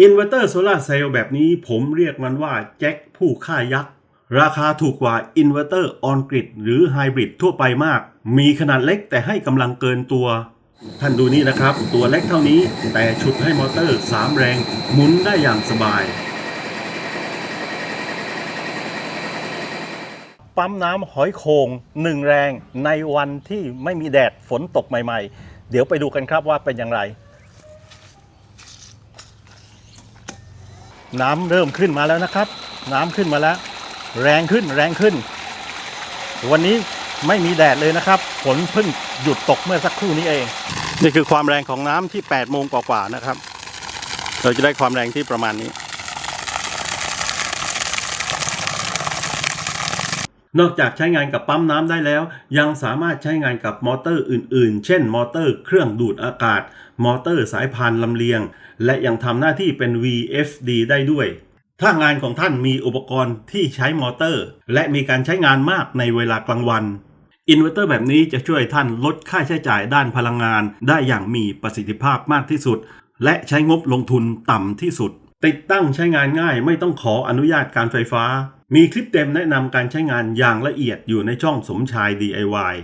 อินเวอร์เตอร์โซลาเซลล์แบบนี้ผมเรียกมันว่าแจ็คผู้ฆ่ายักษ์ ราคาถูกกว่าอินเวอร์เตอร์ออนกริดหรือไฮบริดทั่วไปมาก มีขนาดเล็กแต่ให้กำลังเกินตัว ท่านดูนี่นะครับ ตัวเล็กเท่านี้แต่ฉุดให้มอเตอร์ 3 แรง หมุนได้อย่างสบาย ปั๊มน้ำหอยโขงหนึ่งแรงในวันที่ไม่มีแดดฝนตกใหม่ๆ เดี๋ยวไปดูกันครับว่าเป็นอย่างไร น้ำเริ่มขึ้นมาแล้วนะครับ น้ำขึ้นมาแล้ว แรงขึ้นแรงขึ้น วันนี้ไม่มีแดดเลยนะครับ ฝนเพิ่งหยุดตกเมื่อสักครู่นี้เอง นี่คือความแรงของน้ำที่8โมงกว่าๆนะครับ เราจะได้ความแรงที่ประมาณนี้ นอกจากใช้งานกับปั๊มน้ำได้แล้ว ยังสามารถใช้งานกับมอเตอร์อื่นๆ เช่น มอเตอร์เครื่องดูดอากาศ มอเตอร์สายพานลำเลียง และยังทำหน้าที่เป็น VFD ได้ด้วย ถ้างานของท่านมีอุปกรณ์ที่ใช้มอเตอร์ และมีการใช้งานมากในเวลากลางวันอินเวอร์เตอร์แบบนี้จะช่วยท่านลดค่าใช้จ่ายด้านพลังงาน ได้อย่างมีประสิทธิภาพมากที่สุด และใช้งบลงทุนต่ำที่สุด ติดตั้งใช้งานง่ายไม่ต้องขออนุญาตการไฟฟ้า มีคลิปเต็มแนะนำการใช้งานอย่างละเอียดอยู่ในช่องสมชาย DIY